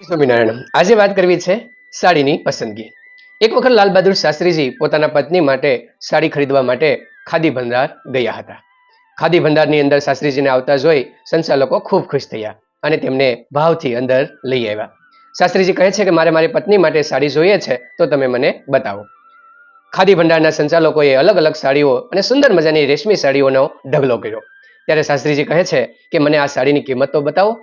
સ્વામિનારાયણ, આજે વાત કરવી છે સાડીની પસંદગી. એક વખત લાલ બહાદુર શાસ્ત્રીજી પોતાના પત્ની માટે સાડી ખરીદવા માટે ખાદી ભંડાર ગયા હતા. ખાદી ભંડારની અંદર શાસ્ત્રીજીને આવતા જોઈ સંચાલકો ખૂબ ખુશ થયા અને તેમને ભાવથી અંદર લઈ આવ્યા. શાસ્ત્રીજી કહે છે કે મારે મારી પત્ની માટે સાડી જોઈએ છે, તો તમે મને બતાવો. ખાદી ભંડારના સંચાલકોએ અલગ અલગ સાડીઓ અને સુંદર મજાની રેશમી સાડીઓનો ઢગલો કર્યો. ત્યારે શાસ્ત્રીજી કહે છે કે મને આ સાડીની કિંમત તો બતાવો.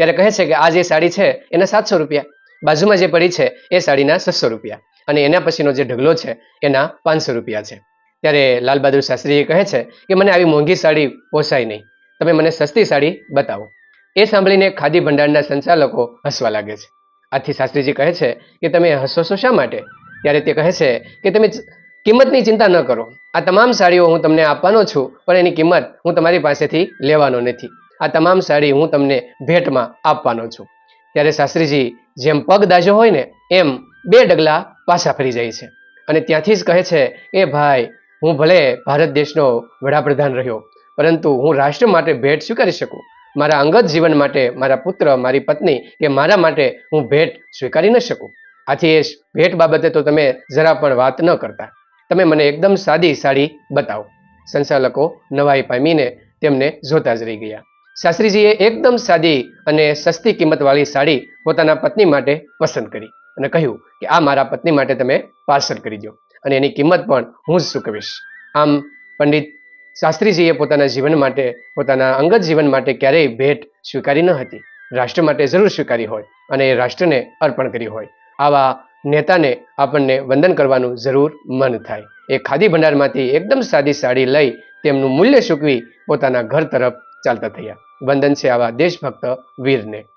ત્યારે કહે છે કે આ જે સાડી છે, એના સાતસો રૂપિયા. બાજુમાં જે પડી છે, એ સાડીના છસો રૂપિયા. અને એના પછીનો જે ઢગલો છે, એના પાંચસો રૂપિયા છે. ત્યારે લાલ બહાદુર શાસ્ત્રીજી કહે છે કે મને આવી મોંઘી સાડી પોસાય નહીં. તમે મને સસ્તી સાડી બતાવો. એ સાંભળીને ખાદી ભંડારના સંચાલકો હસવા લાગે છે. આથી શાસ્ત્રીજી કહે છે કે તમે હસો છો શા માટે? ત્યારે તે કહે છે કે તમે કિંમતની ચિંતા ન કરો. આ તમામ સાડીઓ હું તમને આપવાનો છું, પણ એની કિંમત હું તમારી પાસેથી લેવાનો નથી. આ તમામ સાડી હું તમને ભેટમાં આપવાનો છું. ત્યારે શાસ્ત્રીજી, જેમ પગ દાજો હોય ને, એમ બે ડગલા પાછા ફરી જાય છે. અને ત્યાંથી જ કહે છે, એ ભાઈ, હું ભલે ભારત દેશનો વડાપ્રધાન રહ્યો, પરંતુ હું રાષ્ટ્ર માટે ભેટ સ્વીકારી શકું. મારા અંગત જીવન માટે મારા પુત્ર, મારી પત્ની કે મારા માટે હું ભેટ સ્વીકારી ન શકું. આથી એ ભેટ બાબતે તો તમે જરા પણ વાત ન કરતા. તમે મને એકદમ સાદી સાડી બતાવો. સંચાલકો નવાઈ પામીને તેમને જોતા જ રહી ગયા. શાસ્ત્રીજીએ એકદમ સાદી અને સસ્તી કિંમતવાળી સાડી પોતાના પત્ની માટે પસંદ કરી અને કહ્યું કે આ મારા પત્ની માટે તમે પાર્સલ કરી દો અને એની કિંમત પણ હું જ ચૂકવીશ. આમ પંડિત શાસ્ત્રીજીએ પોતાના જીવન માટે, પોતાના અંગત જીવન માટે ક્યારેય ભેટ સ્વીકારી ન હતી. રાષ્ટ્ર માટે જરૂર સ્વીકારી હોય અને એ રાષ્ટ્રને અર્પણ કરી હોય. આવા નેતાને આપણને વંદન કરવાનું જરૂર મન થાય. એ ખાદી ભંડારમાંથી એકદમ સાદી સાડી લઈ તેમનું મૂલ્ય ચૂકવી પોતાના ઘર તરફ ચાલતા થયા. વંદન છે આવા દેશભક્ત વીરને.